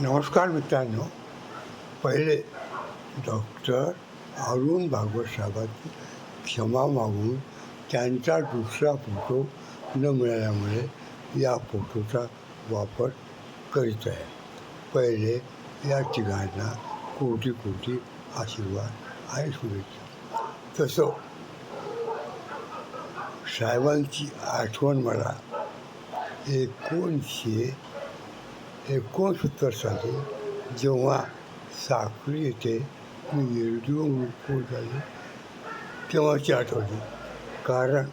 नमस्कार मित्रांनो. पहिले डॉक्टर अरुण भागवत साहेबांची क्षमा मागून त्यांचा दुसरा फोटो न मिळाल्यामुळे या फोटोचा वापर करीत आहे. पहिले या तिघांना कोटी कोटी आशीर्वाद आणि शुभेच्छा. तसं साहेबांची आठवण मला एकोणीसशे एकोणसत्तर साली जेव्हा साखळी येथे मी रेडिओ मुकुल झाले तेव्हाची आठवली. कारण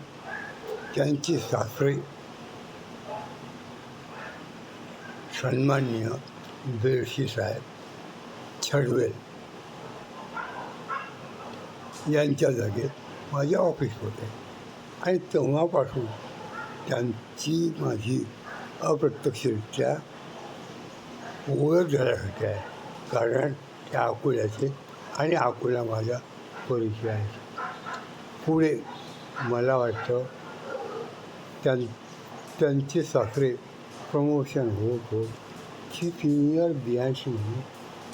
त्यांचे सासरे सन्माननीय बेळशी साहेब छडवेल यांच्या जागेत माझ्या ऑफिस होते. आणि तेव्हापासून त्यांची माझी अप्रत्यक्षरित्या ओळख झाल्यासारखी आहे कारण त्या अकोल्याचे आणि अकोला माझा परिचय आहे. पुढे मला वाटतं त्यां त्यांचे सासरे प्रमोशन होत होत चीफ इंजिनियर ब्याऐंशी म्हणून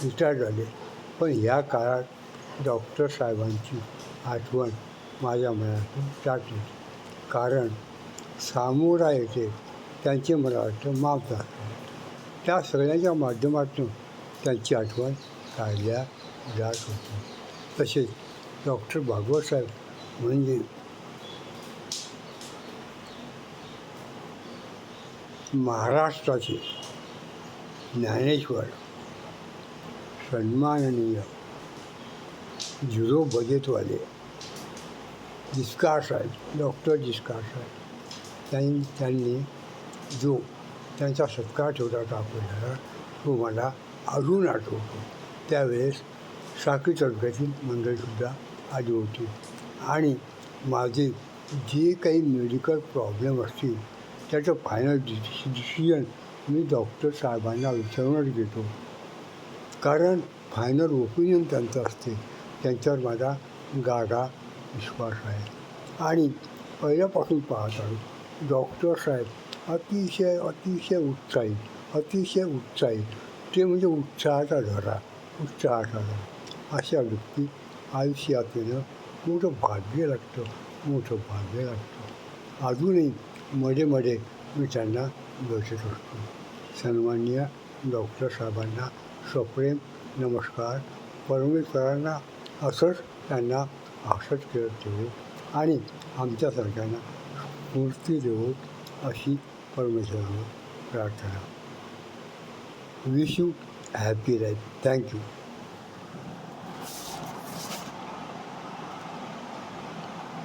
रिटायर झाले. पण ह्या काळात डॉक्टर साहेबांची आठवण माझ्या मनातून टाकली कारण सामोरा येथे त्यांचे मला वाटतं माप झालं. त्या सगळ्यांच्या माध्यमातून त्यांची आठवण काढल्या जात होती. तसेच डॉक्टर भागवत साहेब म्हणजे महाराष्ट्राचे ज्ञानेश्वर सन्माननीय झिरो बजेटवाले जिस्कार साहेब डॉक्टर जिस्कार साहेब त्यांनी त्यांनी जो त्यांचा सत्कार ठेवला होता आपल्याला तो मला अजून आठवतो. त्यावेळेस साखळी तालुक्यातील मंडळीसुद्धा आली होती. आणि माझे जे काही मेडिकल प्रॉब्लेम असतील त्याचं फायनल डिसि डिसिजन मी डॉक्टर साहेबांना विचारूनच घेतो. कारण फायनल ओपिनियन त्यांचं असते. त्यांच्यावर माझा गाढा विश्वास आहे. आणि पहिल्यापासून पाहत आलो डॉक्टर साहेब अतिशय अतिशय उत्साही अतिशय उत्साही. ते म्हणजे उत्साहाचा धरा उत्साहाचा धरा अशा व्यक्ती आयुष्यात येणं मोठं भाग्य लागतं मोठं भाग्य लागतं. अजूनही मध्ये मध्ये मी त्यांना भेटत असतो. सन्मान्य डॉक्टर साहेबांना सप्रेम नमस्कार. परमेश्वरांना असंच त्यांना असंच करत ठेवू आणि आमच्या सरकारना स्फूर्ती देऊ अशी परमेश्वरावर प्रार्थना wish you happy life thank you